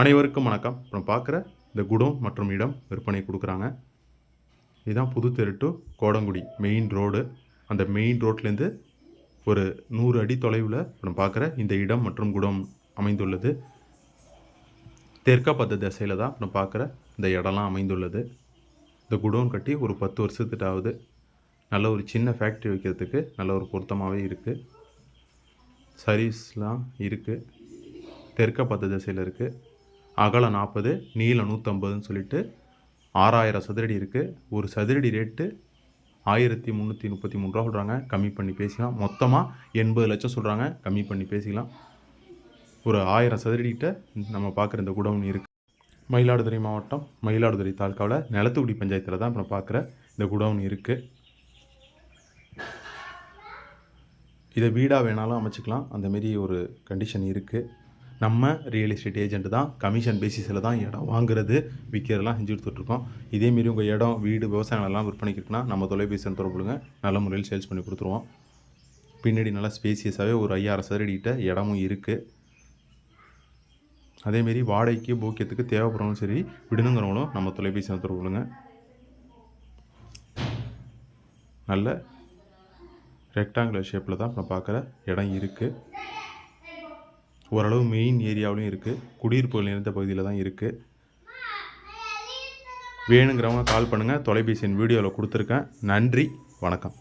அனைவருக்கும் வணக்கம். இப்போ பார்க்குற இந்த குடோன் மற்றும் இடம் விற்பனை கொடுக்குறாங்க. இதுதான் Pudutheru to Kodangudi main road அந்த மெயின் ரோட்லேருந்து ஒரு நூறு அடி தொலைவில் இப்போ பார்க்குற இந்த இடம் மற்றும் குடம் அமைந்துள்ளது. தெற்கா பத்த திசையில் தான் இப்போ பார்க்குற இந்த இடம்லாம் அமைந்துள்ளது. இந்த குடோன் கட்டி ஒரு பத்து வருஷத்துக்கிட்ட ஆகுது நல்ல ஒரு சின்ன ஃபேக்ட்ரி வைக்கிறதுக்கு நல்ல ஒரு பொருத்தமாகவே இருக்குது சர்வீஸ்லாம் இருக்குது தெற்காப்பத்த திசையில் இருக்குது அகலம் நாற்பது நீளம் நூற்றம்பதுன்னு சொல்லிட்டு ஆறாயிரம் சதுரடி இருக்குது ஒரு சதுரடி ரேட்டு ஆயிரத்தி முந்நூற்றி முப்பத்தி மூணு ரூபா சொல்கிறாங்க கம்மி பண்ணி பேசிக்கலாம். மொத்தமாக எண்பது லட்சம் சொல்கிறாங்க கம்மி பண்ணி பேசிக்கலாம். ஒரு ஆயிரம் சதுரடிக்கிட்ட நம்ம பார்க்குற இந்த குடவுன் இருக்குது மயிலாடுதுறை மாவட்டம் மயிலாடுதுறை தாலுக்காவில் நிலத்துக்குடி பஞ்சாயத்தில் தான் இப்போ நம்ம பார்க்குற இந்த குடவுன் இருக்குது இதை வீடாக வேணாலும் அமைச்சிக்கலாம். அந்தமாரி ஒரு கண்டிஷன் இருக்குது நம்ம ரியல் எஸ்டேட் ஏஜென்ட் தான் கமிஷன் பேசிஸில் தான் இடம் வாங்குறது விற்கிறதெல்லாம் செஞ்சு கொடுத்துட்ருக்கோம் இதேமாரி உங்கள் இடம் வீடு விவசாயம் எல்லாம் விற்பனைக்கு இருக்குன்னா நம்ம தொலைபேசி தொடர்புடுங்க நல்ல முறையில் சேல்ஸ் பண்ணி கொடுத்துருவோம். பின்னாடி நல்லா ஸ்பேசியஸாகவே ஒரு ஐயாயிரம் சதுரடிக்கிட்ட இடமும் இருக்குது அதேமாரி வாடகைக்கு போக்கியத்துக்கு தேவைப்படுறவங்களும் சரி விடணுங்கிறவங்களும் நம்ம தொலைபேசி தொடர்புடுங்க நல்ல ரெக்டாங்குலர் ஷேப்பில் தான் நம்ம பார்க்குற இடம் இருக்குது ஓரளவு மெயின் ஏரியாவிலையும் இருக்குது குடியிருப்புகள் நிறைந்த பகுதியில் தான் இருக்குது வேணுங்கிறவங்க கால் பண்ணுங்கள் தொலைபேசி வீடியோவில் கொடுத்துருக்கேன். நன்றி. வணக்கம்.